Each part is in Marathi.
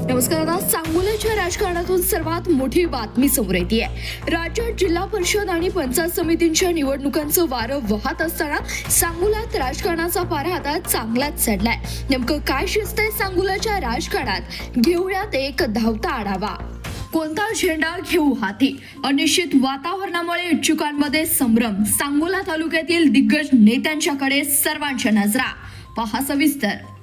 नमस्कार आता सांगोल्याच्या राजकारणातून सर्वात मोठी बातमी समोर येते. राज्यात जिल्हा परिषद आणि पंचायत समितींच्या निवडणुकांचं वारं वाहत असताना सांगोल्यात राजकारणाचा पारा आता चांगलाच चढलाय. नेमकं काय शिस्त आहे सांगोल्याच्या राजकारणात? घेऊयात एक धावता आढावा. कोणता झेंडा घेऊ हाती? अनिश्चित वातावरणामुळे इच्छुकांमध्ये संभ्रम. सांगोला तालुक्यातील दिग्गज नेत्यांच्याकडे सर्वांच्या नजरा. पहा सविस्तर.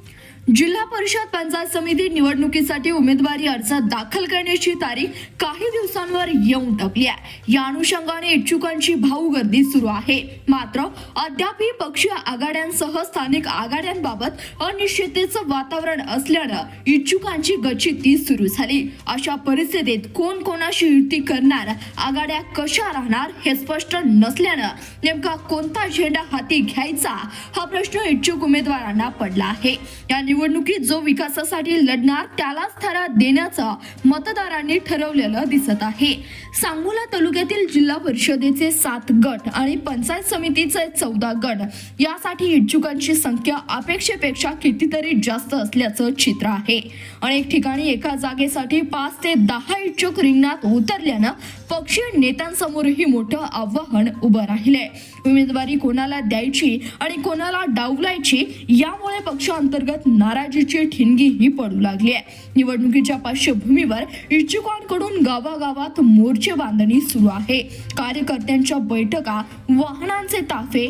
जिल्हा परिषद पंचायत समिती निवडणुकीसाठी उमेदवारी अर्ज दाखल करण्याची तारीख काही दिवसांवर येऊन टाकली आहे. या अनुषंगाने इच्छुकांची भाऊ गर्दी सुरू आहे. मात्र अद्यापही पक्षीय आघाड्यांसह स्थानिक आघाड्यांबाबत अनिश्चिततेचं वातावरण असल्यानं इच्छुकांची गचिती सुरू झाली. अशा परिस्थितीत कोण कोणाशी युती करणार आघाड्या कशा राहणार हे स्पष्ट नसल्यानं नेमका कोणता झेंडा हाती घ्यायचा हा प्रश्न इच्छुक उमेदवारांना पडला आहे. या निवडणुकीत जो विकासासाठी लढणार त्यालाच थारा देण्याचा मतदारांनी ठरवलेलं दिसत आहे. सांगोला तालुक्यातील जिल्हा परिषदेचे सात गट आणि पंचायत समितीचे चौदा गट यासाठी इच्छुकांची संख्या अपेक्षेपेक्षा कितीतरी जास्त असल्याचं चित्र आहे. अनेक ठिकाणी एका जागेसाठी पाच ते दहा इच्छुक रिंगणात उतरल्यानं पक्षीय नेत्यांसमोरही मोठं आव्हान उभं राहिलंय. उमेदवारी कोणाला द्यायची आणि कोणाला डावलायची यामुळे पक्षांतर्गत नाराजीची ठिणगी ही पडू लागली आहे. निवडणुकीच्या पार्श्वभूमीवर इच्छुकांकडून गावागावात मोर्चे बांधणी सुरू आहे. कार्यकर्त्यांच्या बैठका वाहनांचे ताफे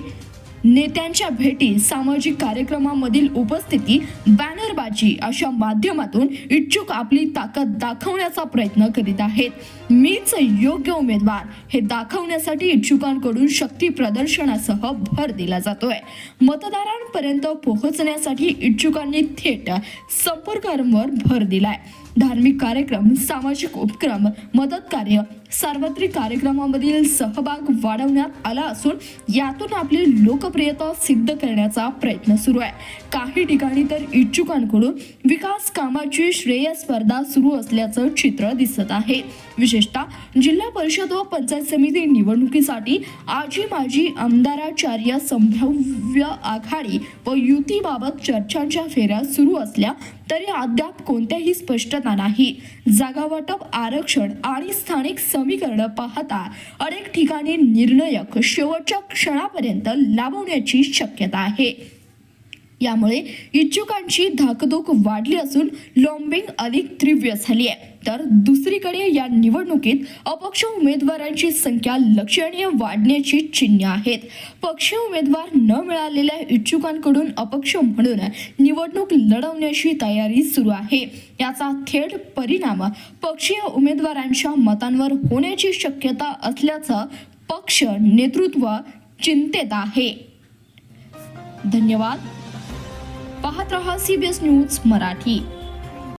नेत्यांच्या भेटी सामाजिक कार्यक्रमामधील उपस्थिती बॅनरबाजी अशा माध्यमातून इच्छुक आपली ताकद दाखवण्याचा प्रयत्न करीत आहेत. मीच योग्य उमेदवार हे दाखवण्यासाठी इच्छुकांकडून शक्ती प्रदर्शनासह भर दिला जातोय. मतदारांपर्यंत पोहोचण्यासाठी इच्छुकांनी थेट संपर्कांवर भर दिलाय. धार्मिक कार्यक्रम सामाजिक उपक्रम मदत कार्य सार्वत्रिक कार्यक्रमामधील सहभाग वाढवण्यात आला असून यातून आपली लोकप्रियता सिद्ध करण्याचा प्रयत्न सुरू आहे. काही ठिकाणी तर इच्छुकांकडून विकास कामाची श्रेय स्पर्धा सुरू असल्याचं चित्र दिसत आहे. विशेषतः जिल्हा परिषद व पंचायत समिती निवडणुकीसाठी आजी माजी आमदाराचार्य संभाव्य आघाडी व युतीबाबत चर्चांच्या फेऱ्या सुरू असल्या तरी अद्याप कोणत्याही स्पष्टता नाही. जागा वाटप आरक्षण आणि स्थानिक समीकरण पाहता अनेक ठिकाणी निर्णयक शेवटच्या क्षणापर्यंत लाभवण्याची शक्यता आहे. यामुळे इच्छुकांची धाकधूक वाढली असून लॉम्बिंग अधिक तीव्र झाली आहे. तर दुसरीकडे या निवडणुकीत अपक्ष उमेदवारांची संख्या लक्षणीय वाढण्याची चिन्ह आहेत. पक्ष उमेदवार न मिळालेल्या इच्छुकांकडून अपक्ष म्हणून निवडणूक लढवण्याची तयारी सुरू आहे. याचा थेट परिणाम पक्षीय उमेदवारांच्या मतांवर होण्याची शक्यता असल्याचं पक्ष नेतृत्व चिंतेत आहे. धन्यवाद. पाहत रहा सीबीएस न्यूज मराठी.